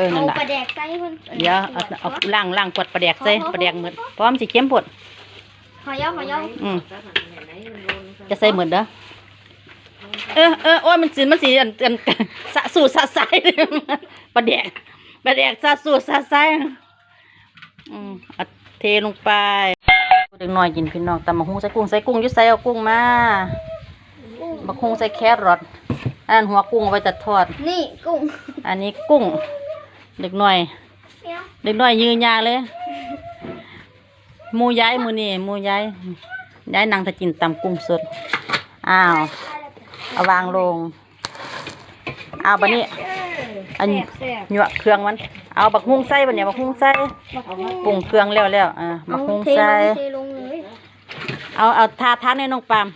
เออนั่เอานล่ะปลาแดกใส่เพิ่นเดี๋ยวเอาเอาล่างล่างกดปลาแดกใส่ปลาแดกหมดพร้อมสิเข้มปวดขอย่อขอย่ออืมจะใส่หมดเด้อเออเออโอ้ยมันสิมันสิอันอันสะสูสะใสปลาแดกปลาแดกสะสูสะใสอืมเอาเทลงไปเด็กน้อยกินพี่น้องตำบักฮุงใส่กุ้งใส่กุ้งอยุ่ใส่เอากุ้งมาบักฮุงใส่แครอทอันนั้นหัวกุ้งเอาไว้จะทอด นี่กุ้ง อันนี้กุ้ง เด็กน้อยเนี่ยเด็กน้อยยืนยาเลยหมูย้ายหมูนี่หมูย้ายย้ายนางถ้ากินตำกุ้งสดอ้าวเอาวางลงเอาบันนี้อันแซ่บแซ่บหยวกเครื่องมัน เอาบักฮุ้งใส่บันนี้บักฮุ้งใส่บักกุ้งปรุงเครื่องแล้วแล้วอ่าบักฮุ้งเทลใส่งเทลงเลยเอาเอาทาทาในน้องปาม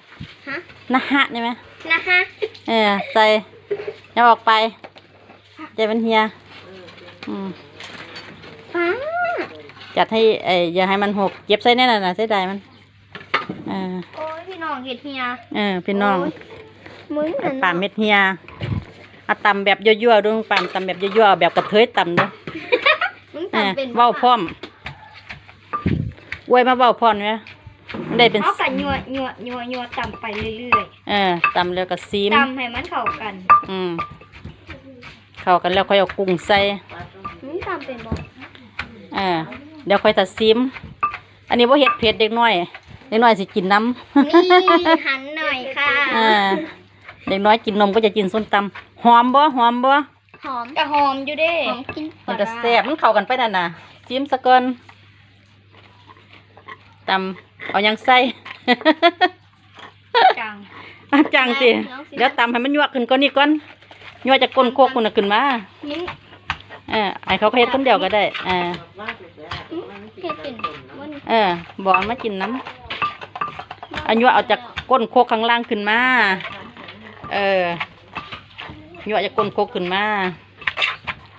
ฮะนะฮะนี่ไหมนะคะเออใส่อย่าออกไปจะเป็นเฮีย อืมฟ้าจัดให้เอ้ยอย่าให้มันหกเก็บใส่แน่นอนนะเสียดายมันเออโอ้ยพี่น้องเห็ดเฮียเออพี่น้องโยมึงนั่นปามเม็ดเฮียเอาตำแบบยั่วๆด้วยปามตำแบบยั่วๆแบบกระเทยตำด้วยมึงเออทำเป็นเว้าพร้อมอวยมาเว้าพร้อมเนี่ยได้เป็น เอากันยัวยัวยัวยัวตำไปเรื่อยเออตำแล้วก็ซีม ๆตำให้มันเข้ากัน อืม เข้ากันแล้วค่อยเอากุ้งใส่มึ งตำเป็นบ่เออเดี๋ยวค่อยตัดซีมอันนี้ว่าเห็ดเผ็ดเด็กน้อย เด็กน้อยสิกินน้ำนี่หันหน่อยค่ะเออเด็กน้อยกินนมก็จะกินส้มตำหอมบ่หอมบ่หอมกระหอมอยู่เด้หอมกินปมัลานจะแซ่บมันเข้ากันไปนั่นน่ะซีมสะก่อนตำเอาหยังใส่จังอาจังสิแล้วสิเดี๋ยวตำให้มันยั่วขึ้นก่อนนี่ก่อนยั่วจากก้นโคกคุณน่ะขึ้นมามิ้ง เออไอเขาก็เฮ็ดคนเดียวก็ได้เออเออบอกมากินน้ำอันยั่วเอาจากก้นโคกข้างล่างขึ้นมา เออยั่วจากก้นโคกขึ้นมา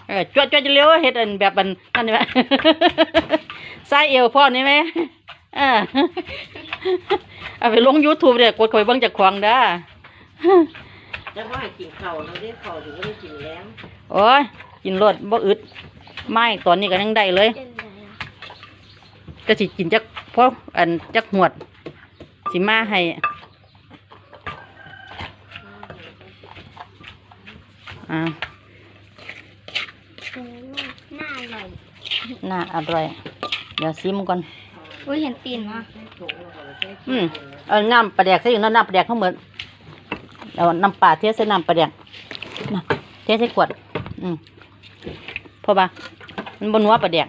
เออจวดจวดจะเร็วเฮ็ดอันแบบอันนั่นไหมใส่เอวพ่อนี่ไหมเออเอาไปลง YouTube เด้อกดเข้าไปเบิ่งจากของด้อ จะว่าให้กินข้าวเราได้ข้าวถึงไม่ได้กินแล้งโอ้ยกินรสบ่อึดไม่ตอนนี้ก็ยังได้เลยเป็นไงจะสิกินจักเพราะอันจักหวด สิมาให้อ่าโอ้หน้าอร่อยน่าอร่อย เดี๋ยวซิมก่อน อุ้ยเห็นตีนมาอืมเอาน้ำปลาแดกใส่อยู่เนาะน้ำปลาแดกเขาเหมือน เอาน้ำปลาเทใส่น้ำปลาแดกน่ะเทใส่ขวด อืมพอปะมันบนหัวปลาแดก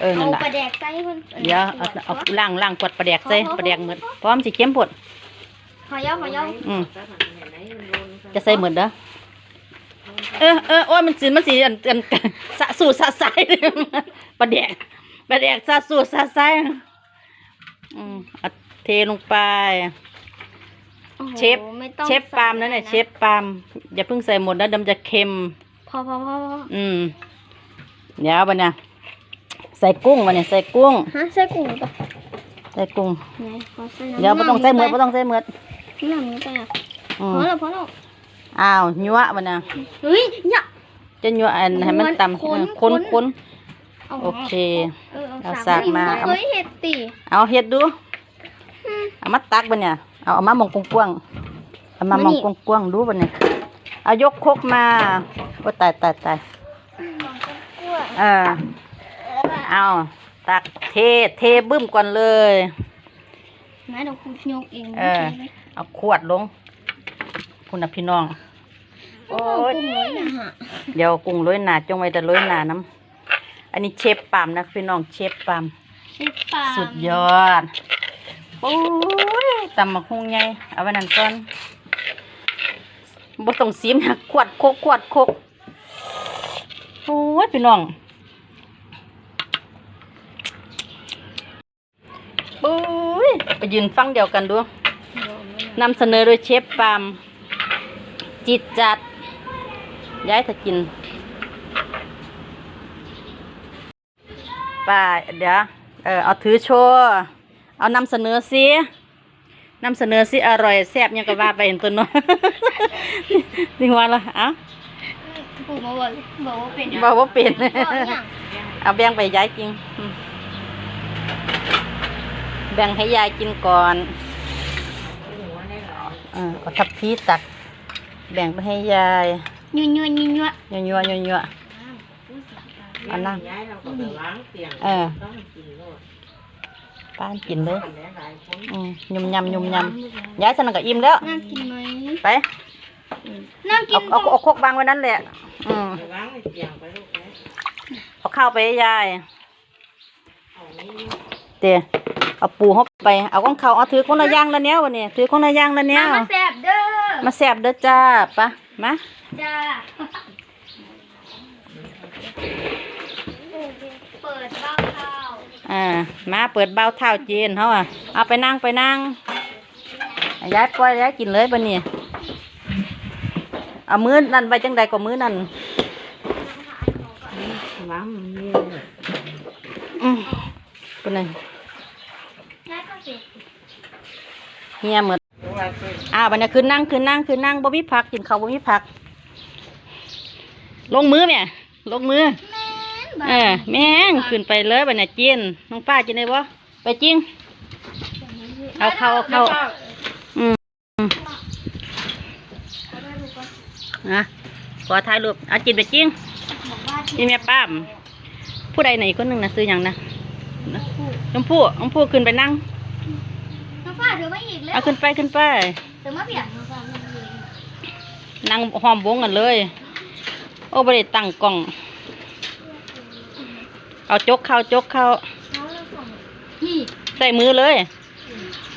เออนั่นเอาแหละปลาแดกใส่เพิ่นเดี๋ยวเอาเอาล่างล่างกดปลาแดกใส่ปลาแดกเหมือนพร้อมสิเข้มปวดขอย่อขอย่ออืมจะใส่เหมือนเด้อเออเออโอ้ยมันสิมันสิอันอันสะสูสะใสปลาแดกปลาแดกสะสูสะใสอืมเอาเทลงไปโอ้โห เชฟ ไม่ต้องเชฟปาล์มนั่นแหละเชฟปาล์มอย่าเพิ่งใส่หมดนะเดยวมันจะเค็ม พอพอพอพออืม เดี๋ยวบันเนี่ยใส่กุ้งบันเนี่ยใส่กุ้ง ฮะใส่กุ้งหรือเปล่าใส่กุ้ง ไหนขอใส่น้ำเดี๋ยวไม่ต้องใส่เหมือดไม่ต้องใส่เหมือดน้ำนี้ไปอะอืพมอแล้วพอแล้วอ้าวยั่วบันเนี่ยเฮ้ยเนี่ยจะยั่วอันให้มันตำค้นเออค้นค้ค้นนโอเคเออเอาเอาสากมา เฮ้ยเห็ดตี เอาเฮ็ดดู อืม เอามาตักบันเนี่ย เอาเอามามองกว้างๆเอามามองมานี่กว้างๆดูบันเนี่ยเอายกครกมาโอ้ตายตายตายกล้วยเออเอาตักเทเทบึ้มก่อนเลยนะเดี๋ยวคุณยกเองเออเอาขวดลง คุณน่ะพี่น้องโอ้โอ้ยยกุ้งน้อยนะฮะเดี๋ยวกุ้งโร้อยหนาจงไว้แต่โร้อยหนาน้ำอันนี้เชฟปามนะพี่น้องเชฟปามเชฟปลาสุดยอดโอ้ย ตำมะฮุงไงเอาไว้นั่นก่อนบ่ต้องซีมนะขวดโคกขวดโคกโอ้ยพี่น้องโอ้ยไปยืนฟังเดียวกันดูนำเสนอโดยเชฟปามจิตจัด ย้ายถ้ากินป้าเดี๋ยวเออเอาถือโชว์ เอานำเสนอสิ นำเสนอสิอร่อยแซ่บยังก็ว่าไปเห็นตัวเนาะจริงว่าละเอ้าปู่มาบอกบอกว่าเป็นบอกว่าเป็นบอกอย่างเอาแบ่งไปยายกินอืมแบ่งให้ยายกินก่อนหัวได้หลายเออเอาทับพีตัก แบ่งไปให้ยายยัวยัวยัวยัวยัวยัวยัวอันนั้นย้ายเราก็ไปล้างเตียงเออต้องกินโลด ป้านกินเลยคนหลายๆคนอืมยุ่มยำยุ่มยำยายสนั่นก็อิ่มแล้วนั่งกินไหมไปนั่งกิเอานเอาเอาครกบางไว้นั่นแหละ อืมไปล้างในเตียงไปลูกนะเอาข้าวไปให้ยายเอานี้เตะเอาปูเข้าไป เอาของเขาเอาถือคนละอย่างละเนี้ยวันนี้ถือคนละอย่างละเนี้ยมาแซ่บเด้อ มาแสบเด้อจ้าปะมาจ้าเปิดบ้าข้าว อ่ามาเปิดเบ้าเท้าจีนเขาอะเอาไปนั่งไปนั่งย้ายปล่อยย้ายกินเลยปะเนี่ยเอามือนั่นไปจังใดก็มือนั่นล้างมันนี่เลยอืมเป็นไงน่าก็เฮียเหมือนเพราะว่าเป็นอ้าวบันนี้คืนนั่งคืนนั่งคืนนั่งบ่มีผักกินข้าวบ่มีผัก ลงมือแม่ยลงมือ เออแม่งขึ้นไปเลยบัดนี้จีนน้องป้าจินได้บ่ไปจริงเอาเข้าเอาเข้าอืมอืมนะขอถ่ายรูปเอาจินไปจริงบอกว่านี่แม่ป้ามผู้ใดไหนอีกคนหนึ่งนะซื้อหยังนะชมพู่ชมพู่ขึ้นไปนั่งน้องฟ้าเดี๋ยวไม่อีกแล้วเอาขึ้นไปขึ้นไปเดี๋ยวมาเปลี่ยนน้องฟ้าไม่เลยนั่งหอมวงกันเลย โอ้บริตั้งกล่อง เอาจกเข้าจกเข้าเขาเราส่งนี่ใส่มือเลย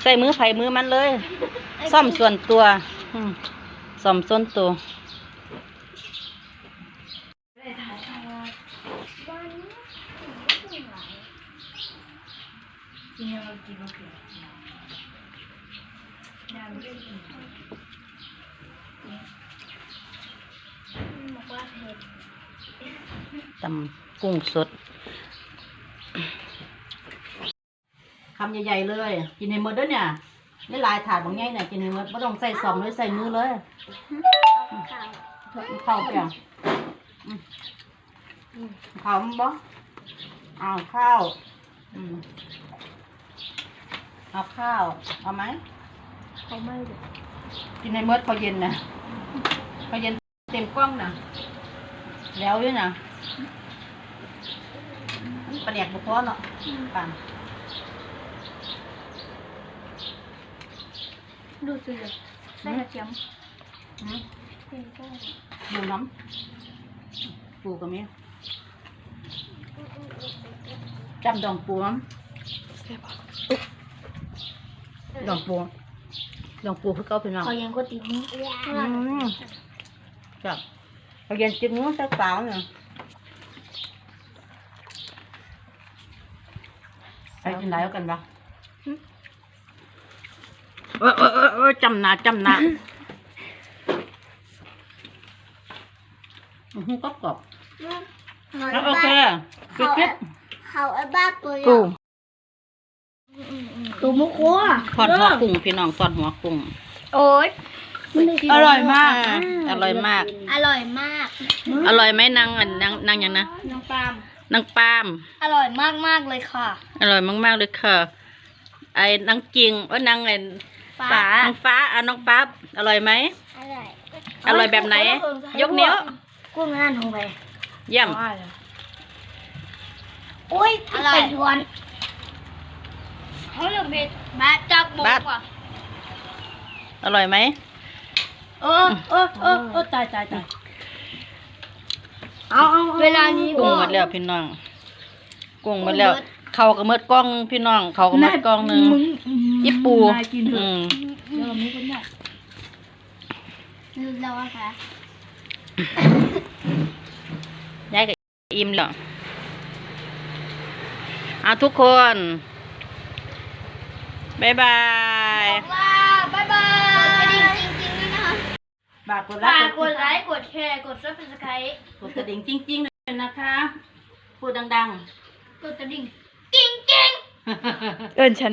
ใส่มือไผ่มือมันเลย ซ่อมส่วนตัวอืมซ่อมส่วนตัวบอ กว่าเผ็ดตำกุ้งสดคำใหญ่ๆเลย กินในมือด้วยเนี่ยได้หลายถาดบางไงเนี่ยกินในมือไม่ต้องใส่ซอมเลยใส่มือเลยข้าวเข้าไปอะอืมอืมข้าวมั้งบ่เอาข้าวอืมเอาข้าว เอาไหมเขาไม่เลยกินในมือเขาวเย็นนะเขาวเย็นเต็มกล้องนะแล้วด้วยนะ มันประเดียกบุพอเนาะปังดูสิเลยใส่กระเทียมอืมเป็นก้อนดูน้ำปูกับมีจำดองปูน้ำดองปูดองปูคือเก่าเป็นน้องเขายังก็ติดนี้อืมจับเอาเย็นจิ้มนู้นสักสาวเนี่ย ไปกินไหนแล้วกันบ้างเออเออเออเออจำหนาจำหนาอือหือกรอบกรอบแล้วโอเคกิ๊บกิ๊บเขาไอ้บ้าตัวกุ้งตัวมุกโคทอดหัวกุ้งพี่น้องทอดหัวกุ้งโอ๊ยอร่อยมาก อร่อยมาก อร่อยมาก อร่อยไหมนางอันนางนางอย่างนะน้องปาล์ม นางปาล์มอร่อยมากมากๆเลยค่ะ อร่อยมากๆเลยค่ะ ไอ้นางจริงว่านางไอ้ฟ้า นางฟ้าอะน้องฟ้าอร่อยไหม อร่อยอร่อยแบบไหน ยกนิ้วกุ้งนั่นลงไปเยี่ยมอุ้ยอร่อยทวนเขาเรียกเบ็ดมาจากบกบัดว่ะอร่อยไหมเออเออเออเออตายตายตาย เอาเอาเวลานี้กุ้งหมดแล้วพี่น้องกุ้งหมดแล้วเขาก็หมดกล้องพี่น้องเขาก็หมดกล้องหนึ่งอีปูอืมลืมแล้วอะคะยายก็อิ่มแล้วเอาทุกคน บ๊ายบาย ฝากกดไลฝากค์กดไลค์กดแชร์กดซับสไครต์กดกระดิ่งจริงๆเลยนะคะ พูดดังกดกระดิ่ง จริงจริงๆเอินฉัน